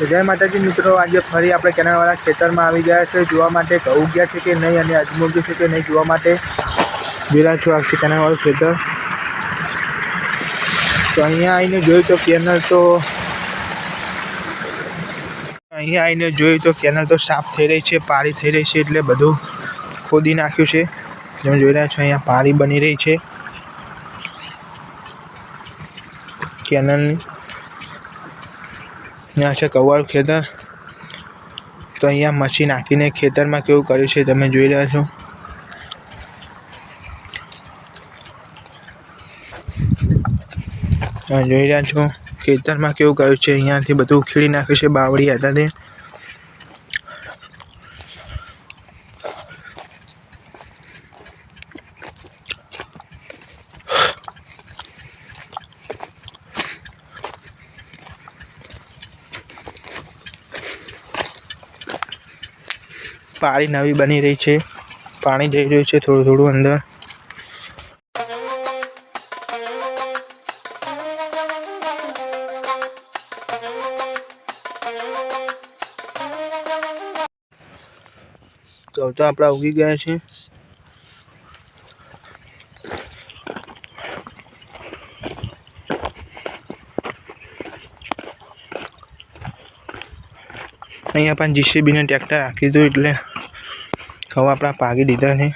તો જય માતાજી મિત્રો, આજે ફરી આપણે કેનાલવાળા ખેતરમાં આવી ગયા છે. જોવા માટે ઘઉં ગયા છે કે નહીં અને અજમોગ્યું છે કે નહીં જોવા માટે જોયા છું આવશે કેનાલવાળું ખેતર. તો અહીંયા આવીને જોયું તો કેનલ તો અહીંયા આવીને જોયું તો કેનલ તો સાફ થઈ રહી છે, પાળી થઈ રહી છે એટલે બધું ખોદી નાખ્યું છે. તમે જોઈ રહ્યા છો અહીંયા પાળી બની રહી છે. કેનલની ત્યાં છે કવાળ ખેતર. તો અહીંયા મશીન નાખીને ખેતરમાં કેવું કર્યું છે તમે જોઈ રહ્યા છો. જોઈ રહ્યા છો ખેતરમાં કેવું કર્યું છે? અહીંયાથી બધું ઉખેડી નાખ્યું છે, બાવળી હતા તે. પાળી નવી બની રહી છે. પાણી જઈ રહ્યું છે થોડું થોડું અંદર. તો આપણા ઉગી ગયા છે. અહીંયા પણ જીસીબીને ટ્રેક્ટર રાખી દીધું એટલે હવે આપણા પાકી દીધા છે.